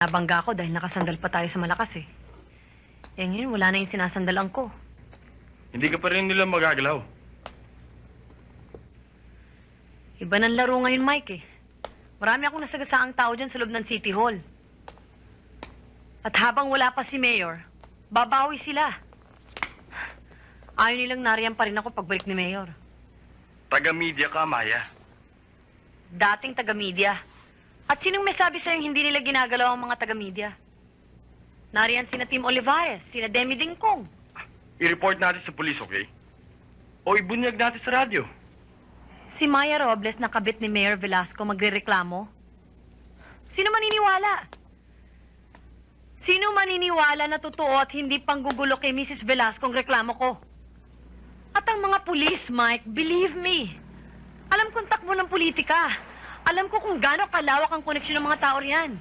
Nabangga ako dahil nakasandal pa tayo sa malakas eh. Eh ngayon, wala na yung sinasandalan ko. Hindi ka pa rin nila magagalaw. Iba ng laro ngayon, Mike eh. Marami akong nasagasaang tao dyan sa loob ng City Hall. At habang wala pa si Mayor, babawi sila. Ayaw nilang nariyan pa rin ako pagbalik ni Mayor. Taga-media ka, Maya. Dating taga-media. At sinong may sabi sa'yo hindi nila ginagalaw ang mga taga-media? Nariyan sina Tim Olivares, sina Demi Dingkong. I-report natin sa pulis, okay? O ibunyag natin sa radyo. Si Maya Robles na kabit ni Mayor Velasco magrereklamo? Sino maniniwala? Sino maniniwala na totoo at hindi panggugulo kay Mrs. Velasco ang reklamo ko? At ang mga pulis, Mike, believe me. Alam kong takbo ng politika. Alam ko kung gaano kalawak ang koneksyon ng mga tao riyan.